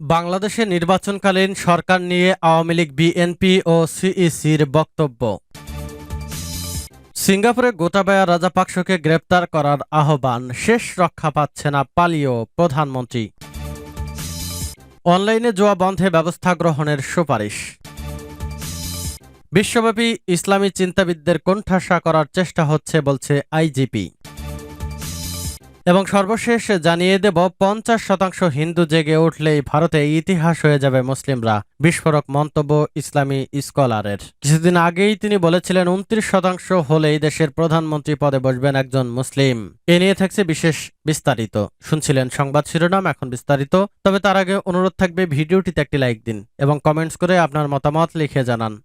বাংলাদেশে নির্বাচনকালীন সরকার নিয়ে আওয়ামী লীগ, বিএনপি ও সিইসির বক্তব্য। সিঙ্গাপুরে গোটাবায়া রাজাপাকসকে গ্রেপ্তার করার আহ্বান। শেষ রক্ষা পাচ্ছে না পালিও প্রধানমন্ত্রী। অনলাইনে জোয়া বন্ধে ব্যবস্থা গ্রহণের সুপারিশ। বিশ্বব্যাপী ইসলামী চিন্তাবিদদের কোণঠাসা করার চেষ্টা হচ্ছে, বলছে আইজিপি। এবং সর্বশেষ জানিয়ে দেব, পঞ্চাশ শতাংশ হিন্দু জেগে উঠলেই ভারতে ইতিহাস হয়ে যাবে মুসলিমরা, বিস্ফোরক মন্তব্য ইসলামী স্কলারের। কিছুদিন আগেই তিনি বলেছিলেন, উনত্রিশ শতাংশ হলেই দেশের প্রধানমন্ত্রী পদে বসবেন একজন মুসলিম। এ নিয়ে থাকছে বিশেষ বিস্তারিত। শুনছিলেন সংবাদ শিরোনাম, এখন বিস্তারিত। তবে তার আগে অনুরোধ থাকবে, ভিডিওটিতে একটি লাইক দিন এবং কমেন্টস করে আপনার মতামত লিখে জানান।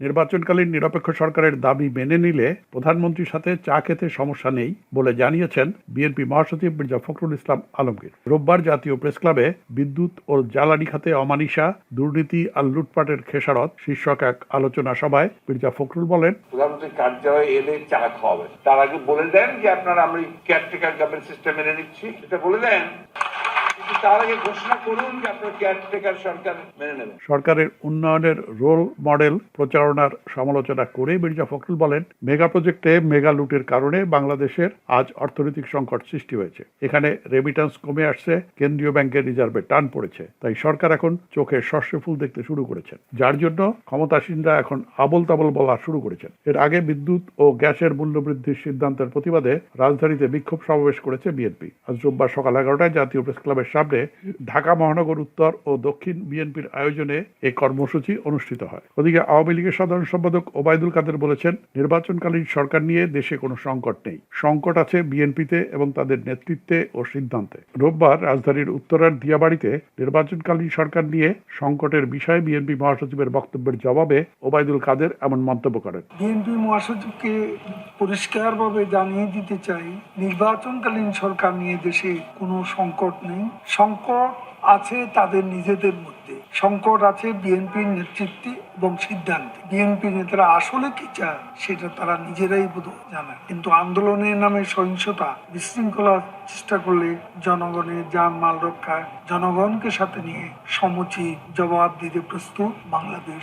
নির্বাচনকালীন নিরপেক্ষ সরকারের দাবি মেনে নিলে প্রধানমন্ত্রীর সাথে চা খেতে সমস্যা নেই বলে জানিয়েছেন বিএনপি মহাসচিব মির্জা ফখরুল ইসলাম আলমগীর। রোববার জাতীয় প্রেস ক্লাবে বিদ্যুৎ ও জ্বালানি খাতে অমানিসা, দুর্নীতি আর লুটপাটের খেসারত শীর্ষক এক আলোচনা সভায় মির্জা ফখরুল বলেন, প্রধানমন্ত্রীর কার্যালয়ে এলে চা খাওয়াবেন। তার আগে বলে দেন যে আপনারা আমরা কেয়ারটেকার গভর্নমেন্ট সিস্টেম মেনে নিচ্ছি। এটা বলে দেন। সরকারের উন্নয়নের রোল মডেল প্রচারণার সমালোচনা করে মির্জা ফখরুল বলেন, মেগা প্রজেক্টে মেগা লুটের কারণে বাংলাদেশের আজ অর্থনৈতিক সংকট সৃষ্টি হয়েছে। এখানে রেমিটেন্স কমে আসছে, কেন্দ্রীয় ব্যাংকের রিজার্ভে টান পড়েছে। তাই সরকার এখন চোখে শস্য ফুল দেখতে শুরু করেছেন। যার জন্য ক্ষমতাসীনরা এখন আবল তাবল বলা শুরু করেছেন। এর আগে বিদ্যুৎ ও গ্যাসের মূল্য বৃদ্ধির সিদ্ধান্তের প্রতিবাদে রাজধানীতে বিক্ষোভ সমাবেশ করেছে বিএনপি। আজ রোববার সকাল এগারোটায় জাতীয় প্রেস ক্লাবের সামনে ঢাকা মহানগর উত্তর ও দক্ষিণ বিএনপির আয়োজনে এই কর্মসূচি অনুষ্ঠিত হয়। ওদিকে আওয়ামী লীগের সাধারণ সম্পাদক ওবায়দুল কাদের বলেছেন, নির্বাচনকালীন সরকার নিয়ে দেশে কোনো সংকট নেই। সংকট আছে বিএনপিতে এবং তাদের নেতৃত্বে ও সিদ্ধান্তে। রোববার রাজধানীর উত্তরার দিয়াবাড়িতে নির্বাচনকালীন সরকার নিয়ে সংকটের বিষয়ে বিএনপি মহাসচিবের বক্তব্যের জবাবে ওবায়দুল কাদের এমন মন্তব্য করেন। বিএনপি মহাসচিবকে পরিষ্কারভাবে জানিয়ে দিতে চাই, নির্বাচনকালীন সরকার নিয়ে দেশে কোনো সংকট নেই। সংকট আছে তাদের নিজেদের মধ্যে। সংকট আছে বিএনপির নেতৃত্বে এবং সিদ্ধান্তে। বিএনপি নেতারা আসলে কি চায় সেটা তারা নিজেরাই বোধ জানায় কিন্তু আন্দোলনের নামে সহিংসতা বিশৃঙ্খলার চেষ্টা করলে জনগণের যা মাল রক্ষা জনগণকে সাথে নিয়ে সমুচিত জবাব দিতে প্রস্তুত বাংলাদেশ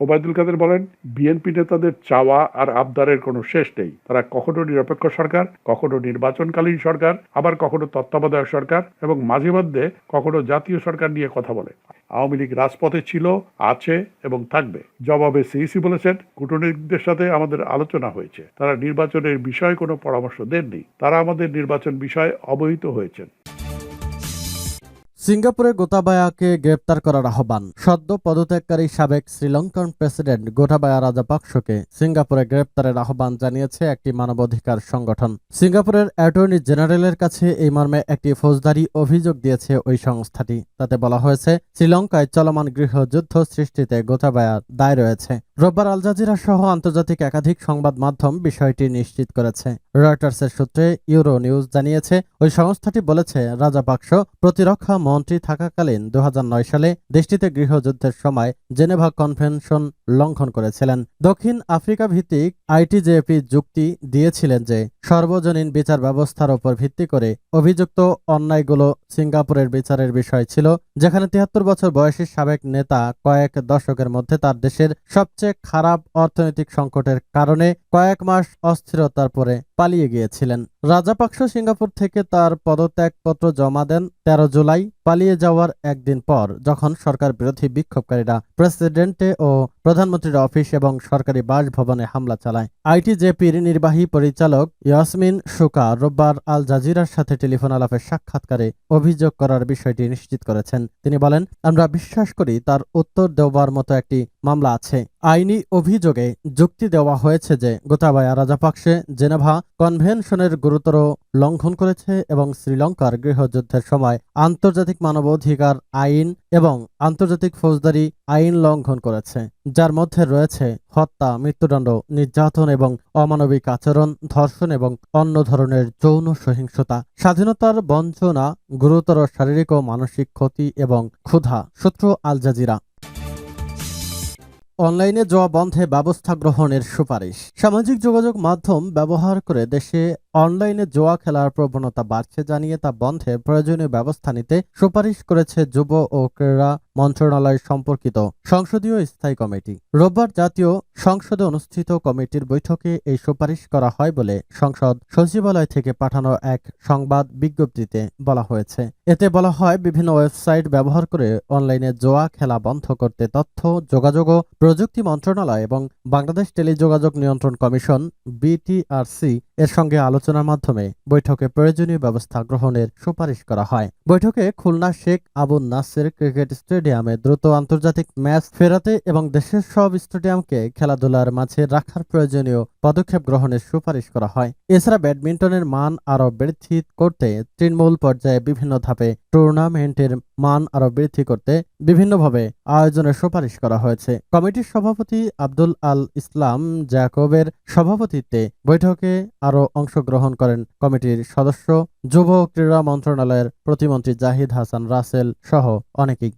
ওবায়দুল কাদের বলেন, বিএনপি নেতাদের চাওয়া আর আবদারের কোনো শেষ নেই। তারা কখনো নিরপেক্ষ সরকার, কখনো নির্বাচনকালীন সরকার, আবার কখনো তত্ত্বাবধায়ক সরকার এবং মাঝে মধ্যে কখনো জাতীয় সরকার নিয়ে কথা বলে। আওয়ামী লীগ রাজপথে ছিল, আছে এবং থাকবে। জবাবে সিইসি বলেছেন, কূটনীতিকদের সাথে আমাদের আলোচনা হয়েছে। তারা নির্বাচনের বিষয়ে কোনো পরামর্শ দেননি। তারা আমাদের নির্বাচন বিষয়ে অবহিত হয়েছেন। সিঙ্গাপুরে গোতাবায়াকে গ্রেপ্তার করার আহ্বান। সদ্য পদত্যাগকারী সাবেক শ্রীলঙ্কান প্রেসিডেন্ট গোটাবায়া রাজাপাকসকে সিঙ্গাপুরে গ্রেপ্তারের আহ্বান জানিয়েছে একটি মানবাধিকার সংগঠন। সিঙ্গাপুরের অ্যাটর্নি জেনারেলের কাছে এই মর্মে একটি ফৌজদারি অভিযোগ দিয়েছে ওই সংস্থাটি। তাতে বলা হয়েছে, শ্রীলঙ্কায় চলমান গৃহযুদ্ধ সৃষ্টিতে গোটাবায়ার দায় রয়েছে। রোববার আল জাজিরা সহ আন্তর্জাতিক একাধিক সংবাদ মাধ্যম বিষয়টি নিশ্চিত করেছে। রয়টার্সের সূত্রে ইউরো নিউজ জানিয়েছে, ওই সংস্থাটি বলেছে, রাজাপাকস প্রতিরক্ষা মন্ত্রী থাকাকালীন দু হাজার নয় সালে দেশটিতে গৃহযুদ্ধের সময় জেনেভা কনভেনশন লঙ্ঘন করেছিলেন। দক্ষিণ আফ্রিকা ভিত্তিক আইটিজেপি যুক্তি দিয়েছিলেন যে, সর্বজনীন বিচার ব্যবস্থার উপর ভিত্তি করে অভিযুক্ত অন্যায়গুলো সিঙ্গাপুরের বিচারের বিষয় ছিল, যেখানে তিয়াত্তর বছর বয়সী সাবেক নেতা কয়েক দশকের মধ্যে তার দেশের সবচেয়ে খারাপ অর্থনৈতিক সংকটের কারণে কয়েক মাস অস্থিরতার পরে পালিয়ে গিয়েছিলেন। রাজাপাকস সিঙ্গাপুর থেকে তার পদত্যাগপত্র জমা দেন তেরো জুলাই, পালিয়ে যাওয়ার একদিন পর, যখন সরকার বিরোধী বিক্ষোভকারীরা প্রেসিডেন্টে ও প্রধানমন্ত্রীর অফিস এবং সরকারি বাসভবনে হামলা চালায়। আইটিজেপির নির্বাহী পরিচালক ইয়াসমিন সুকা রোববার আল জাজিরার সাথে টেলিফোন আলাপের সাক্ষাৎকারে অভিযোগ করার বিষয়টি নিশ্চিত করেছেন। তিনি বলেন, আমরা বিশ্বাস করি তার উত্তর দেওয়ার মতো একটি মামলা আছে। আইনি অভিযোগে যুক্তি দেওয়া হয়েছে যে গোতাবায়া রাজাপাকসে জেনেভা কনভেনশনের গুরুতর লঙ্ঘন করেছে এবং শ্রীলঙ্কার গৃহযুদ্ধের সময় আন্তর্জাতিক মানবাধিকার আইন এবং আন্তর্জাতিক ফৌজদারি আইন লঙ্ঘন করেছে। যার মধ্যে রয়েছে হত্যা, মৃত্যুদণ্ড, নির্যাতন এবং অমানবিক আচরণ, ধর্ষণ এবং অন্য ধরনের যৌন সহিংসতা। স্বাধীনতার বঞ্চনা, গুরুতর শারীরিক ও মানসিক ক্ষতি এবং ক্ষুধা সূত্র আল জাজিরা। অনলাইনে জোয়া বন্ধে ব্যবস্থা গ্রহণের সুপারিশ। সামাজিক যোগাযোগ মাধ্যম ব্যবহার করে দেশে অনলাইনে জোয়া খেলার প্রবণতা বাড়ছে জানিয়ে তা বন্ধে প্রয়োজনীয় ব্যবস্থা নিতে সুপারিশ করেছে যুব ও ক্রীড়া মন্ত্রণালয় সম্পর্কিত সংসদীয় স্থায়ী কমিটি। রোববার জাতীয় সংসদে অনুষ্ঠিত কমিটির বৈঠকে এই সুপারিশ করা হয় বলে সংসদ সচিবালয় থেকে পাঠানো এক সংবাদ বিজ্ঞপ্তিতে বলা হয়েছে। এতে বলা হয়, বিভিন্ন ওয়েবসাইট ব্যবহার করে অনলাইনে জোয়া খেলা বন্ধ করতে তথ্য, যোগাযোগ ও প্রযুক্তি মন্ত্রণালয় এবং বাংলাদেশ টেলিযোগাযোগ নিয়ন্ত্রণ কমিশন, বিটিআরসি এর সঙ্গে আলোচনার মাধ্যমে বৈঠকে প্রয়োজনীয় ব্যবস্থা গ্রহণের সুপারিশ করা হয়। বৈঠকে খুলনা শেখ আবু নাসের ক্রিকেট স্টেডিয়ামে দ্রুত আন্তর্জাতিক ম্যাচ ফেরাতে এবং দেশের সব স্টেডিয়ামকে খেলাধুলার মাঝে রাখার প্রয়োজনীয় পদক্ষেপ গ্রহণের সুপারিশ করা হয়। এছাড়া ব্যাডমিন্টনের মান আরও বৃদ্ধি করতে তৃণমূল পর্যায়ে বিভিন্ন ধাপে টুর্নামেন্টের মান আরও বৃদ্ধি করতে বিভিন্নভাবে আয়োজনের সুপারিশ করা হয়েছে। কমিটির সভাপতি আব্দুল আল ইসলাম জ্যাকবের সভাপতিত্বে বৈঠকে আরও অংশগ্রহণ করেন কমিটির সদস্য, যুব ক্রীড়া মন্ত্রণালয়ের প্রতিমন্ত্রী জাহিদ হাসান রাসেল সহ অনেকেই।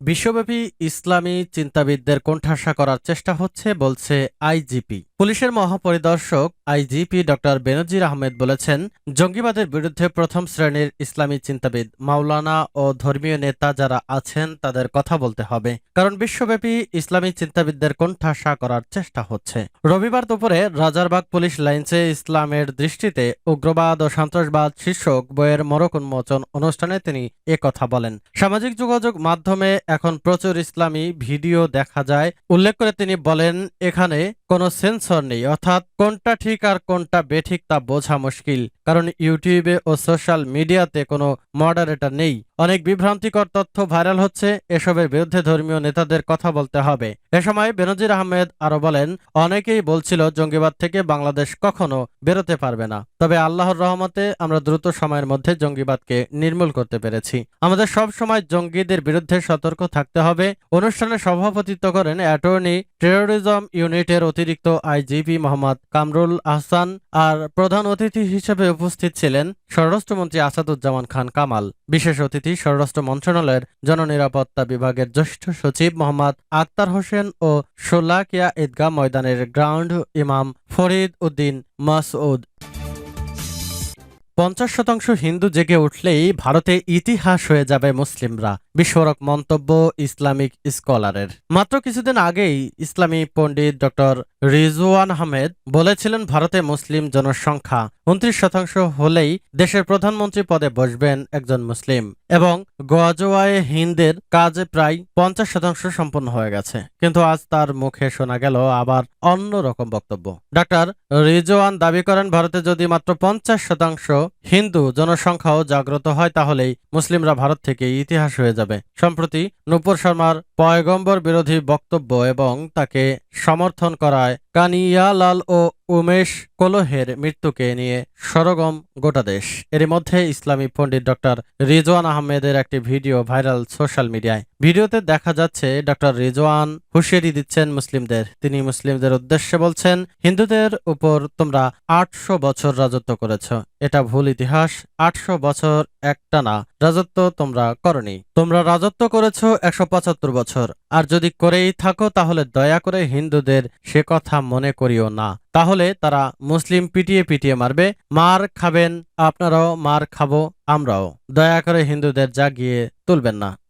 বিশ্বব্যাপী ইসলামী চিন্তাবিদদের কোণঠাসা করার চেষ্টা হচ্ছে, বলছে আইজিপি। পুলিশের মহাপরিদর্শক আইজিপি ডক্টর বেনজির আহমেদ বলেছেন, জঙ্গিবাদের বিরুদ্ধে প্রথম শ্রেণির ইসলামী চিন্তাবিদ মাওলানা ও ধর্মীয় নেতা যারা আছেন তাদের কথা বলতে হবে, কারণ বিশ্বব্যাপী ইসলামী চিন্তাবিদদের কোণঠাসা করার চেষ্টা হচ্ছে। রবিবার দুপুরে রাজারবাগ পুলিশ লাইন্সে ইসলামের দৃষ্টিতে উগ্রবাদ ও সন্ত্রাসবাদ শীর্ষক বইয়ের মরক উন্মোচন অনুষ্ঠানে তিনি কথা বলেন। সামাজিক যোগাযোগ মাধ্যমে এখন প্রচুর ইসলামী ভিডিও দেখা যায়। উল্লেখ করে তিনি বলেন, এখানে কোনো সেন্সর নেই, অর্থাৎ কোনটা ঠিক আর কোনটা বেঠিক তা বোঝা মুশকিল, কারণ ইউটিউবে ও সোশ্যাল মিডিয়াতে কোনো মডারেটর নেই। অনেক বিভ্রান্তিকর তথ্য ভাইরাল হচ্ছে, এসবের বিরুদ্ধে ধর্মীয় নেতাদের কথা বলতে হবে। এ সময় বেনজির আহমেদ আরও বলেন, অনেকেই বলছিল জঙ্গিবাদ থেকে বাংলাদেশ কখনো বেরোতে পারবে না। তবে আল্লাহর রহমতে আমরা দ্রুত সময়ের মধ্যে জঙ্গিবাদকে নির্মূল করতে পেরেছি। আমাদের সব সময় জঙ্গিদের বিরুদ্ধে সতর্ক থাকতে হবে। অনুষ্ঠানে সভাপতিত্ব করেন অ্যাটর্নি টেরোরিজম ইউনিটের অতিরিক্ত আইজিপি মোহাম্মদ কামরুল আহসান আর প্রধান অতিথি হিসেবে উপস্থিত ছিলেন স্বরাষ্ট্রমন্ত্রী আসাদুজ্জামান খান কামাল। বিশেষ অতিথি স্বরাষ্ট্র মন্ত্রণালয়ের জননিরাপত্তা বিভাগের জ্যেষ্ঠ সচিব মোহাম্মদ আক্তার হোসেন ও সোলাকিয়া ঈদগাহ ময়দানের গ্রাউন্ড ইমাম ফরিদ উদ্দিন মাসউদ। পঞ্চাশ শতাংশ হিন্দু জেগে উঠলেই ভারতে ইতিহাস হয়ে যাবে মুসলিমরা, বিস্ফোরক মন্তব্য ইসলামিক স্কলারের। মাত্র কিছুদিন আগেই ইসলামী পণ্ডিত ডক্টর রিজওয়ান আহমেদ বলেছিলেন ভারতে মুসলিম জনসংখ্যা উনত্রিশ শতাংশ হলেই দেশের প্রধানমন্ত্রী পদে বসবেন একজন মুসলিম এবং গোয়াজোয়ায়ে হিন্দের কাজ প্রায় পঞ্চাশ শতাংশ সম্পন্ন হয়ে গেছে। কিন্তু আজ তার মুখে শোনা গেল আবার অন্য রকম বক্তব্য। ডাক্তার রিজওয়ান দাবি করেন, ভারতে যদি মাত্র পঞ্চাশ শতাংশ হিন্দু জনসংখ্যাও জাগ্রত হয় তাহলেই মুসলিমরা ভারত থেকে ইতিহাস হয়ে যাবে। সম্প্রতি নূপুর শর্মার পয়গম্বর বিরোধী বক্তব্য এবং তাকে সমর্থন করায় কানিয়ালাল ও উমেশ কোলোহের মৃত্যুকে নিয়ে সরগম গোটা দেশ। এর মধ্যে ইসলামী পণ্ডিত ডক্টর রিজওয়ান আহমেদের একটি ভিডিও ভাইরাল সোশ্যাল মিডিয়ায়। ভিডিওতে দেখা যাচ্ছে ডক্টর রিজওয়ান হুঁশিয়ারি দিচ্ছেন মুসলিমদের। তিনি মুসলিমদের উদ্দেশ্যে বলছেন, হিন্দুদের উপর তোমরা আটশো বছর রাজত্ব করেছ। এটা ভুল ইতিহাস, আটশো বছর একটানা রাজত্ব তোমরা করনি। তোমরা রাজত্ব করেছ একশো পঁচাত্তর বছর। আর যদি করেই থাকো, তাহলে দয়া করে হিন্দুদের সে কথা মনে করিও না। তাহলে তারা মুসলিম পিটিয়ে পিটিয়ে মারবে। মার খাবেন, আপনারাও মার খাব, আমরাও। দয়া করে হিন্দুদের জাগিয়ে তুলবেন না।